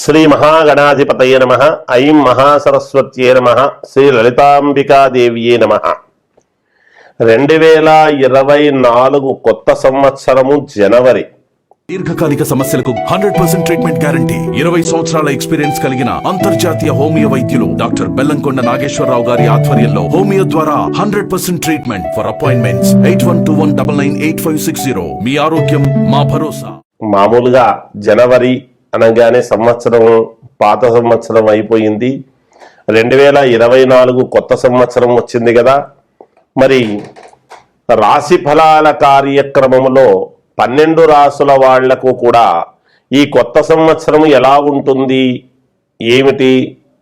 శ్రీ మహాగణాధిపతయ నమ ఐం మహాసరస్వత్యే నమ శ్రీ లలితాంబికాదేవియే నమ. రెండు వేల ఇరవై నాలుగు కొత్త సంవత్సరము జనవరి. దీర్ఘకాలిక సమస్యలకు హండ్రెడ్ పర్సెంట్ ట్రీట్మెంట్ గ్యారంటీ. ఇరవై సంవత్సరాల ఎక్స్పీరియన్స్ కలిగిన అంతర్జాతీయ హోమియో వైద్యులు డాక్టర్ బెల్లంకొండ నాగేశ్వరరావు గారి ఆధ్వర్యంలో హోమియో ద్వారా hundred percent treatment for appointments. Eight one two one double nine eight five six zero. మీ ఆరోగ్యం మా భరోసా. మామూలుగా జనవరి అనగానే సంవత్సరం పాత సంవత్సరం అయిపోయింది. రెండు వేల ఇరవై నాలుగు కొత్త సంవత్సరం వచ్చింది కదా. మరి రాశి ఫలాల కార్యక్రమంలో పన్నెండు రాసుల వాళ్ళకు కూడా ఈ కొత్త సంవత్సరం ఎలా ఉంటుంది? ఏమిటి?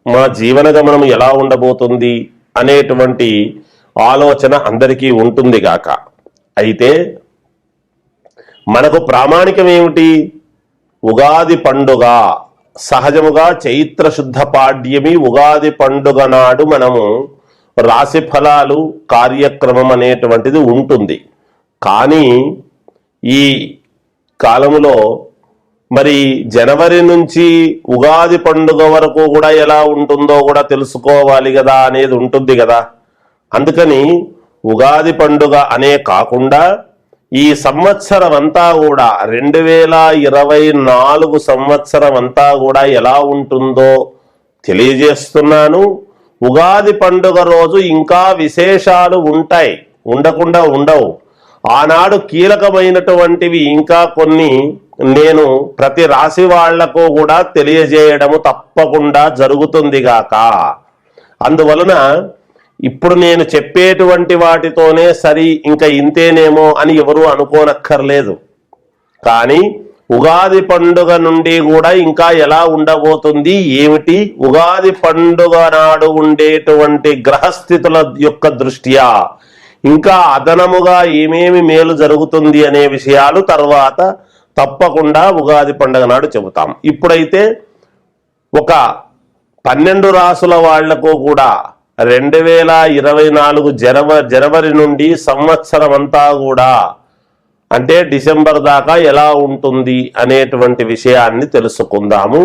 మా జీవన గమనం ఎలా ఉండబోతుంది? అనేటువంటి ఆలోచన అందరికీ ఉంటుంది గాక. అయితే మనకు ప్రామాణికం ఏమిటి ఉగాది పండుగ. సహజముగా చైత్ర శుద్ధ పాడ్యమి ఉగాది పండుగ నాడు మనము రాశి ఫలాలు కార్యక్రమం అనేటువంటిది ఉంటుంది. కానీ ఈ కాలములో మరి జనవరి నుంచి ఉగాది పండుగ వరకు కూడా ఎలా ఉంటుందో కూడా తెలుసుకోవాలి కదా అనేది ఉంటుంది కదా. అందుకని ఉగాది పండుగ అనే కాకుండా ఈ సంవత్సరం అంతా కూడా రెండు వేల ఇరవై నాలుగు సంవత్సరం అంతా కూడా ఎలా ఉంటుందో తెలియజేస్తున్నాను. ఉగాది పండుగ రోజు ఇంకా విశేషాలు ఉంటాయి. ఉండకుండా ఉండవు. ఆనాడు కీలకమైనటువంటివి ఇంకా కొన్ని నేను ప్రతి రాశి వాళ్ళకు కూడా తెలియజేయడము తప్పకుండా జరుగుతుంది గాక. అందువలన ఇప్పుడు నేను చెప్పేటువంటి వాటితోనే సరి ఇంకా ఇంతేనేమో అని ఎవరు అనుకోనక్కర్లేదు. కానీ ఉగాది పండుగ నుండి కూడా ఇంకా ఎలా ఉండబోతుంది ఏమిటి? ఉగాది పండుగ నాడు ఉండేటువంటి గ్రహస్థితుల యొక్క దృష్ట్యా ఇంకా అదనముగా ఏమేమి మేలు జరుగుతుంది అనే విషయాలు తర్వాత తప్పకుండా ఉగాది పండుగ నాడు చెబుతాం. ఇప్పుడైతే ఒక పన్నెండు రాసుల వాళ్ళకు కూడా రెండు వేల ఇరవై నాలుగు జనవరి జనవరి నుండి సంవత్సరం అంతా కూడా అంటే డిసెంబర్ దాకా ఎలా ఉంటుంది అనేటువంటి విషయాన్ని తెలుసుకుందాము.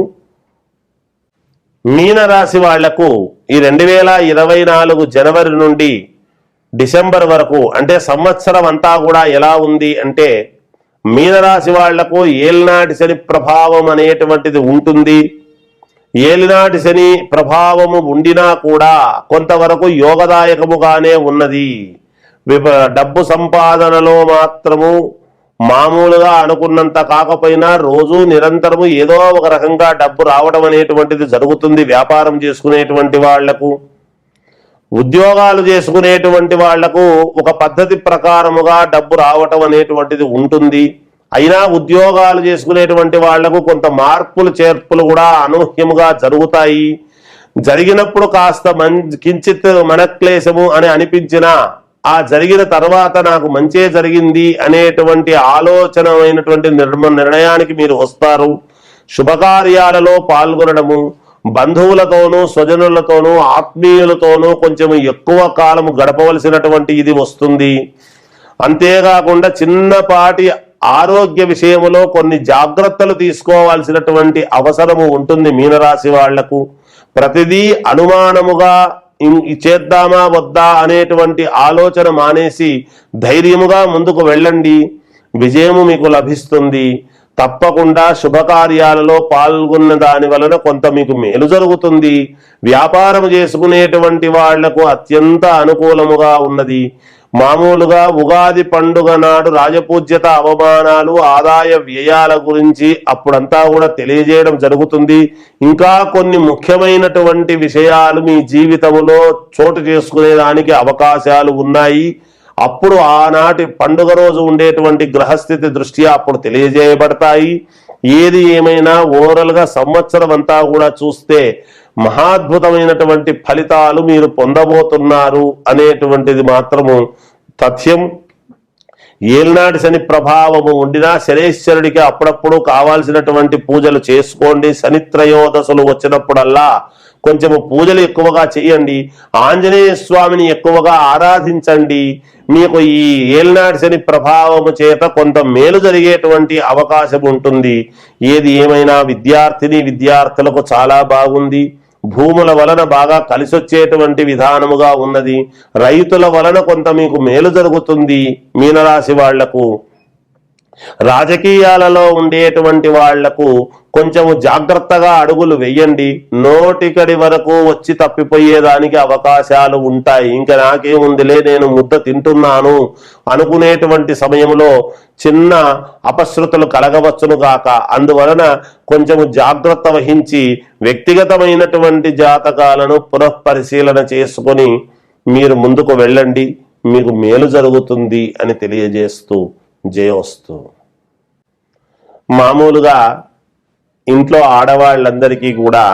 మీనరాశి వాళ్ళకు ఈ రెండు వేల ఇరవై నాలుగు జనవరి నుండి డిసెంబర్ వరకు అంటే సంవత్సరం అంతా కూడా ఎలా ఉంది అంటే మీనరాశి వాళ్ళకు ఏల్నాటి శని ప్రభావం అనేటువంటిది ఉంటుంది. ఏలినాటి శని ప్రభావము ఉండినా కూడా కొంతవరకు యోగదాయకముగానే ఉన్నది. డబ్బు సంపాదనలో మాత్రము మామూలుగా అనుకున్నంత కాకపోయినా రోజు నిరంతరము ఏదో ఒక రకంగా డబ్బు రావడం అనేటువంటిది జరుగుతుంది వ్యాపారం చేసుకునేటువంటి వాళ్ళకు. ఉద్యోగాలు చేసుకునేటువంటి వాళ్ళకు ఒక పద్ధతి ప్రకారముగా డబ్బు రావటం అనేటువంటిది ఉంటుంది. అయినా ఉద్యోగాలు చేసుకునేటువంటి వాళ్ళకు కొంత మార్పులు చేర్పులు కూడా అనూహ్యముగా జరుగుతాయి. జరిగినప్పుడు కాస్త మం కించిత్ మనక్లేశము అని అనిపించినా ఆ జరిగిన తర్వాత నాకు మంచే జరిగింది అనేటువంటి ఆలోచనమైనటువంటి నిర్మ నిర్ణయానికి మీరు వస్తారు. శుభకార్యాలలో పాల్గొనడము బంధువులతోనూ స్వజనులతోనూ ఆత్మీయులతోనూ కొంచెం ఎక్కువ కాలము గడపవలసినటువంటి ఇది వస్తుంది. అంతేకాకుండా చిన్నపాటి ఆరోగ్య విషయములో కొన్ని జాగ్రత్తలు తీసుకోవాల్సినటువంటి అవసరము ఉంటుంది మీనరాశి వాళ్ళకు. ప్రతిదీ అనుమానముగా చేద్దామా వద్దా అనేటువంటి ఆలోచన మానేసి ధైర్యముగా ముందుకు వెళ్ళండి. విజయము మీకు లభిస్తుంది. తప్పకుండా శుభకార్యాలలో పాల్గొన్న దాని వలన కొంత మీకు మేలు జరుగుతుంది. వ్యాపారం చేసుకునేటువంటి వాళ్ళకు అత్యంత అనుకూలముగా ఉన్నది. మామూలుగా ఉగాది పండుగ నాడు రాజపూజ్యత అవమానాలు ఆదాయ వ్యయాల గురించి అప్పుడంతా కూడా తెలియజేయడం జరుగుతుంది. ఇంకా కొన్ని ముఖ్యమైనటువంటి విషయాలు మీ జీవితంలో చోటు చేసుకునేదానికి అవకాశాలు ఉన్నాయి. అప్పుడు ఆనాటి పండుగ రోజు ఉండేటువంటి గ్రహస్థితి దృష్ట్యా అప్పుడు తెలియజేయబడతాయి. ఏది ఏమైనా ఓవరాల్గా సంవత్సరం అంతా కూడా చూస్తే మహాద్భుతమైనటువంటి ఫలితాలు మీరు పొందబోతున్నారు అనేటువంటిది మాత్రము తథ్యం ఏలినాటి శని ప్రభావము ఉండినా శనేశ్వరుడికి అప్పుడప్పుడు కావాల్సినటువంటి పూజలు చేసుకోండి. శనిత్రయోదశలు వచ్చినప్పుడల్లా కొంచెము పూజలు ఎక్కువగా చేయండి. ఆంజనేయ స్వామిని ఎక్కువగా ఆరాధించండి. మీకు ఈ ఏలినాటి శని ప్రభావము చేత కొంత మేలు జరిగేటువంటి అవకాశం ఉంటుంది. ఏది ఏమైనా విద్యార్థిని విద్యార్థులకు చాలా బాగుంది. భూముల వలన బాగా కలిసొచ్చేటువంటి విధానముగా ఉన్నది. రైతుల వలన కొంత మీకు మేలు జరుగుతుంది మీనరాశి వాళ్ళకు. రాజకీయాలలో ఉండేటువంటి వాళ్ళకు కొంచెము జాగ్రత్తగా అడుగులు వెయ్యండి నోటికడి వరకు వచ్చి తప్పిపోయేదానికి అవకాశాలు ఉంటాయి. ఇంకా నాకేముందిలే నేను ముద్ద తింటున్నాను అనుకునేటువంటి సమయంలో చిన్న అపశృతులు కలగవచ్చును గాక. అందువలన కొంచెము జాగ్రత్త వహించి వ్యక్తిగతమైనటువంటి జాతకాలను పునఃపరిశీలన చేసుకొని మీరు ముందుకు వెళ్ళండి. మీకు మేలు జరుగుతుంది అని తెలియజేస్తూ జయోస్తు మామూలుగా ఇంట్లో ఆడవాళ్ళందరికీ కూడా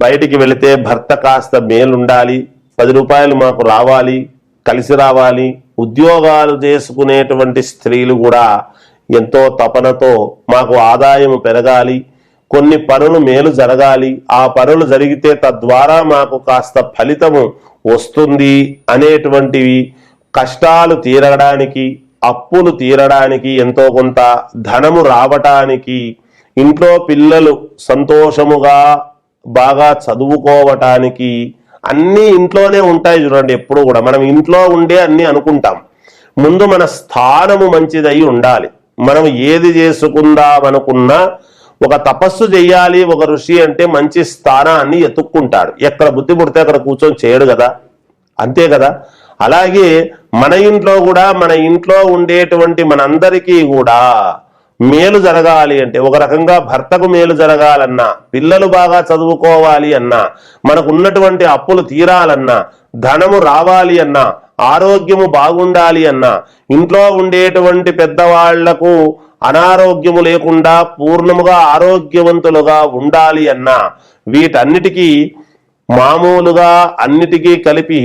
బయటికి వెళితే భర్త కాస్త మేలుండాలి పది రూపాయలు మాకు రావాలి కలిసి రావాలి ఉద్యోగాలు చేసుకునేటువంటి స్త్రీలు కూడా ఎంతో తపనతో మాకు ఆదాయం పెరగాలి కొన్ని పనులు మేలు జరగాలి ఆ పనులు జరిగితే తద్వారా మాకు కాస్త ఫలితము వస్తుంది అనేటువంటివి కష్టాలు తీరడానికి అప్పులు తీరడానికి ఎంతో కొంత ధనము రావటానికి ఇంట్లో పిల్లలు సంతోషముగా బాగా చదువుకోవటానికి అన్నీ ఇంట్లోనే ఉంటాయి చూడండి ఎప్పుడు కూడా. మనం ఇంట్లో ఉండే అన్ని అనుకుంటాం. ముందు మన స్థానము మంచిదై ఉండాలి. మనం ఏది చేసుకుందాం అనుకున్నా ఒక తపస్సు చేయాలి ఒక ఋషి అంటే మంచి స్థానాన్ని ఎత్తుక్కుంటాడు. ఎక్కడ బుద్ధి పుడితే అక్కడ కూర్చొని చేయడు కదా. అంతే కదా? అలాగే మన ఇంట్లో కూడా మన ఇంట్లో ఉండేటువంటి మనందరికీ కూడా మేలు జరగాలి అంటే ఒక రకంగా భర్తకు మేలు జరగాలన్నా పిల్లలు బాగా చదువుకోవాలి అన్నా మనకు ఉన్నటువంటి అప్పులు తీరాలన్నా ధనము రావాలి అన్నా ఆరోగ్యము బాగుండాలి అన్నా ఇంట్లో ఉండేటువంటి పెద్దవాళ్ళకు అనారోగ్యము లేకుండా పూర్ణముగా ఆరోగ్యవంతులుగా ఉండాలి అన్నా వీటన్నిటికీ మామూలుగా అన్నిటికీ కలిపి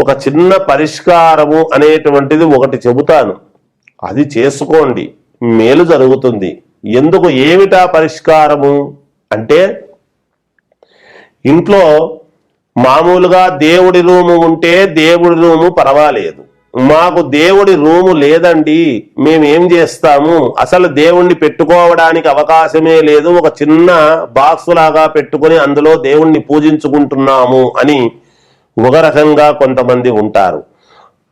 ఒక చిన్న పరిష్కారము అనేటువంటిది ఒకటి చెబుతాను. అది చేసుకోండి. మేలు జరుగుతుంది. ఎందుకు ఏమిటా పరిష్కారము? అంటే ఇంట్లో మామూలుగా దేవుడి రూము ఉంటే దేవుడి రూము పర్వాలేదు. మాకు దేవుడి రూము లేదండి. మేము ఏం చేస్తాము? అసలు దేవుణ్ణి పెట్టుకోవడానికి అవకాశమే లేదు. ఒక చిన్న బాక్స్ లాగా పెట్టుకొని అందులో దేవుణ్ణి పూజించుకుంటున్నాము అని ఒక రకంగా కొంతమంది ఉంటారు.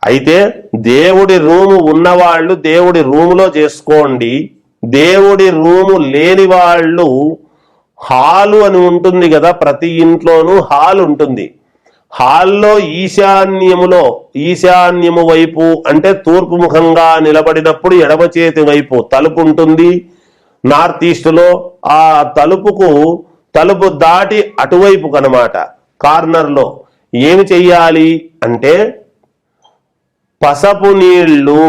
అయితే దేవుడి రూము ఉన్నవాళ్ళు దేవుడి రూములో చేసుకోండి. దేవుడి రూము లేని వాళ్ళు హాలు అని ఉంటుంది కదా ప్రతి ఇంట్లోనూ హాల్ ఉంటుంది. హాల్లో ఈశాన్యములో ఈశాన్యము వైపు అంటే తూర్పు ముఖంగా నిలబడినప్పుడు ఎడమ చేతి వైపు తలుపు ఉంటుంది. నార్త్ ఈస్ట్లో ఆ తలుపుకు తలుపు దాటి అటువైపు కనమాట కార్నర్లో. ఏమి చెయ్యాలి అంటే పసపు నీళ్ళు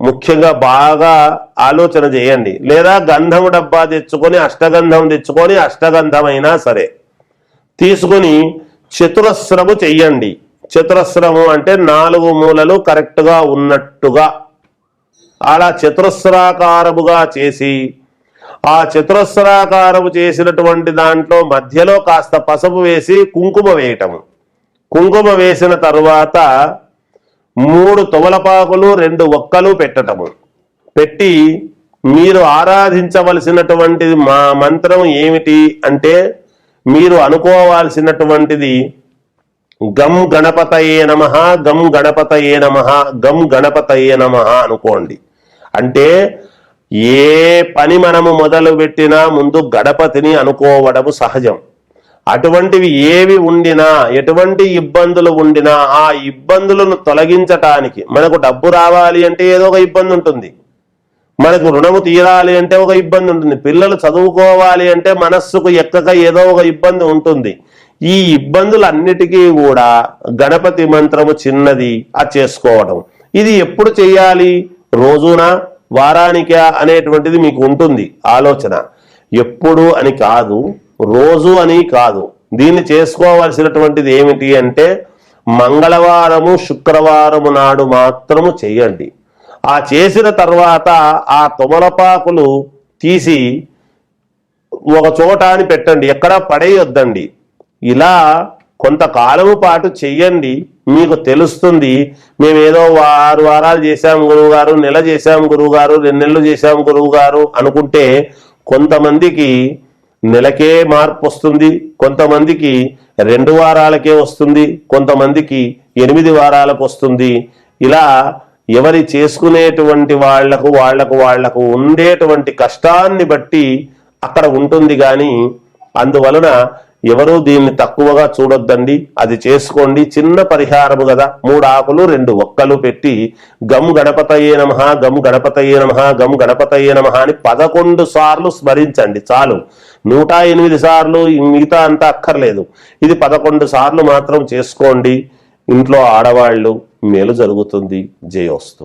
ముఖ్యంగా బాగా ఆలోచన చేయండి. లేదా గంధం డబ్బా తెచ్చుకొని అష్టగంధం తెచ్చుకొని అష్టగంధం అయినా సరే తీసుకుని చతురస్రము చెయ్యండి. చతురస్రము అంటే నాలుగు మూలలు కరెక్ట్గా ఉన్నట్టుగా అలా చతురస్రాకారముగా చేసి ఆ చతురస్రాకారము చేసినటువంటి దాంట్లో మధ్యలో కాస్త పసుపు వేసి కుంకుమ వేయటము. కుంకుమ వేసిన తరువాత మూడు తువలపాకులు రెండు ఒక్కలు పెట్టటము. పెట్టి మీరు ఆరాధించవలసినటువంటిది మా మంత్రం ఏమిటి అంటే మీరు అనుకోవాల్సినటువంటిది గం గణపతయే నమ గం గణపతయే నమ గం గణపతయే నమ అనుకోండి. అంటే ఏ పని మనము మొదలు పెట్టినా ముందు గణపతిని అనుకోవడము సహజం. అటువంటివి ఏవి ఉండినా ఎటువంటి ఇబ్బందులు ఉండినా ఆ ఇబ్బందులను తొలగించటానికి మనకు డబ్బు రావాలి అంటే ఏదో ఒక ఇబ్బంది ఉంటుంది. మనకు రుణము తీరాలి అంటే ఒక ఇబ్బంది ఉంటుంది. పిల్లలు చదువుకోవాలి అంటే మనస్సుకు ఎక్కక ఏదో ఒక ఇబ్బంది ఉంటుంది. ఈ ఇబ్బందులన్నిటికీ కూడా గణపతి మంత్రము చిన్నది ఆ చేసుకోవడం ఇది ఎప్పుడు చేయాలి రోజున వారానికా అనేటువంటిది మీకు ఉంటుంది ఆలోచన. ఎప్పుడు అని కాదు రోజు అని కాదు. దీన్ని చేసుకోవాల్సినటువంటిది ఏమిటి అంటే మంగళవారము శుక్రవారము నాడు మాత్రము చేయండి. ఆ చేసిన తర్వాత ఆ తుమలపాకులు తీసి ఒక చోట అని పెట్టండి. ఎక్కడ పడేయొద్దండి. ఇలా కొంతకాలము పాటు చెయ్యండి. మీకు తెలుస్తుంది మేము ఏదో ఆరు వారాలు చేశాం గురువు గారు నెల చేశాం గురువుగారు రెండు నెలలు చేశాం గురువు గారు అనుకుంటే కొంతమందికి నెలకే మార్పు వస్తుంది. కొంతమందికి రెండు వారాలకే వస్తుంది. కొంతమందికి ఎనిమిది వారాలకు వస్తుంది. ఇలా ఎవరి చేసుకునేటువంటి వాళ్ళకు వాళ్ళకు వాళ్ళకు ఉండేటువంటి కష్టాన్ని బట్టి అక్కడ ఉంటుంది కానీ అందువలన ఎవరూ దీన్ని తక్కువగా చూడొద్దండి. అది చేసుకోండి. చిన్న పరిహారము కదా మూడు ఆకులు రెండు ఒక్కలు పెట్టి గమ్ గణపతయే నమ గమ్ గణపతయే నమ గమ్ గణపతయే నమ అని పదకొండు సార్లు స్మరించండి. చాలు. నూట ఎనిమిది సార్లు మిగతా అంతా అక్కర్లేదు. ఇది పదకొండు సార్లు మాత్రం చేసుకోండి. ఇంట్లో ఆడవాళ్ళు మేలు జరుగుతుంది. జయోస్తు.